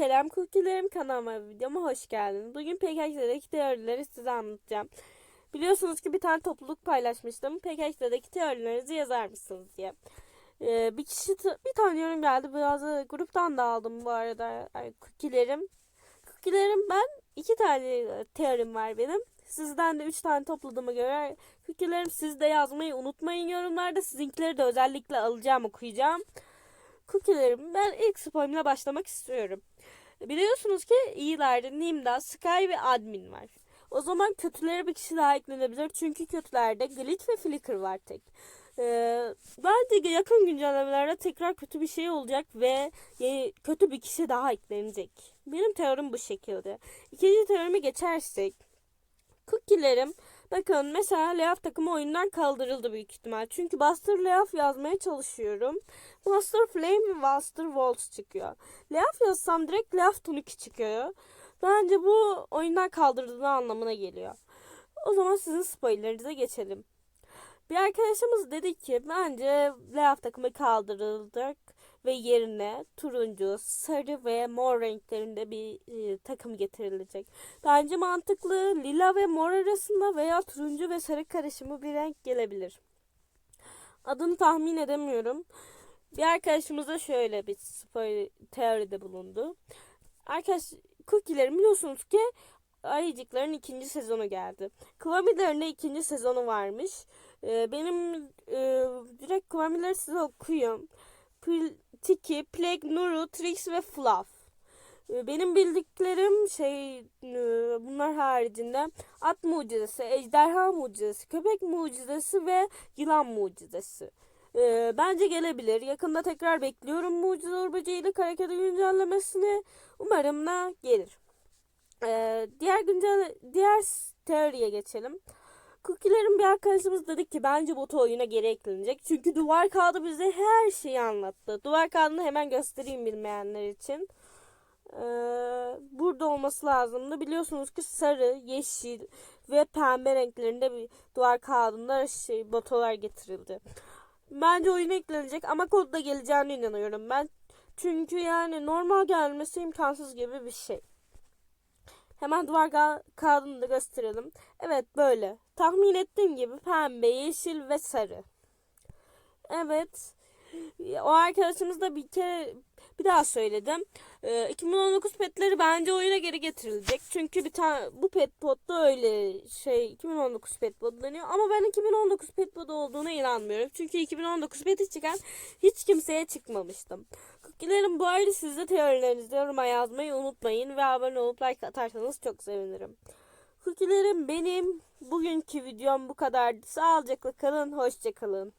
Selam Cookie'lerim kanalıma videoma hoş geldiniz. Bugün PKX'deki teorileri size anlatacağım. Biliyorsunuz ki bir tane topluluk paylaşmıştım. PKX'deki teorilerinizi yazar mısınız diye. Ee, bir kişi bir tane yorum geldi. Biraz da gruptan da aldım bu arada yani Cookie'lerim. Cookie'lerim ben iki tane teorim var benim. Sizden de üç tane topladığıma göre Cookie'lerim siz de yazmayı unutmayın yorumlarda. Sizinkileri de özellikle alacağım okuyacağım. Cookie'lerim ben ilk spoiler'la başlamak istiyorum. Biliyorsunuz ki iyilerde Nimda, Sky ve Admin var. O zaman kötülere bir kişi daha eklenebilir. Çünkü kötülerde Glitch ve Flicker var tek. Ee, bence yakın güncellemelerde tekrar kötü bir şey olacak ve kötü bir kişi daha eklenecek. Benim teorim bu şekilde. İkinci teorime geçersek. Cookie'lerim bakın mesela Layoff takımı oyundan kaldırıldı büyük ihtimal. Çünkü Buster Layoff yazmaya çalışıyorum. Buster Flame ve Buster Waltz çıkıyor. Layoff yazsam direkt Layoff Tunic çıkıyor. Bence bu oyundan kaldırıldığı anlamına geliyor. O zaman sizin spoilerinize geçelim. Bir arkadaşımız dedi ki bence Layoff takımı kaldırılacak ve yerine turuncu, sarı ve mor renklerinde bir e, takım getirilecek. Bence mantıklı lila ve mor arasında veya turuncu ve sarı karışımı bir renk gelebilir. Adını tahmin edemiyorum. Bir arkadaşımız da şöyle bir spoiler teoride bulundu. Arkadaş Cookie'lerin biliyorsunuz ki Ayıcıkların ikinci sezonu geldi. Kıvamilerin de ikinci sezonu varmış. Ee, benim e, direkt Kıvamileri size. Pil- Tiki, Plague, Nuru, Trix ve Fluff. Ee, Benim bildiklerim şey e, bunlar haricinde at mucizesi, ejderha mucizesi, köpek mucizesi ve yılan mucizesi. Ee, bence gelebilir. Yakında tekrar bekliyorum mucize urbacıyla hareketi güncellemesini. Umarım da gelir. Ee, diğer güncel diğer teoriye geçelim. Cookie'lerin bir arkadaşımız dedi ki bence botu oyuna geri eklenecek. Çünkü duvar kağıdı bize her şeyi anlattı. Duvar kağıdını hemen göstereyim bilmeyenler için. Ee, burada olması lazımdı. Biliyorsunuz ki sarı, yeşil ve pembe renklerinde bir duvar kağıdında şey botolar getirildi. Bence oyuna eklenecek ama kodda geleceğine inanıyorum ben. Çünkü yani normal gelmesi imkansız gibi bir şey. Hemen duvar kağıdını da gösterelim. Evet böyle. Tahmin ettiğim gibi pembe, yeşil ve sarı. Evet. O arkadaşımız da bir kere bir daha söyledim. Ee, 2019 petleri bence oyuna geri getirilecek. Çünkü bir tane bu pet potta öyle şey 2019 pet pod deniyor. Ama ben 2019 pet pod olduğuna inanmıyorum. Çünkü 2019 peti çıkan hiç kimseye çıkmamıştım. Cookie'lerin bu ayrı siz de teorilerinizi yoruma yazmayı unutmayın. Ve abone olup like atarsanız çok sevinirim. Cookie'lerim benim bugünkü videom bu kadardı. Sağlıcakla kalın, hoşça kalın.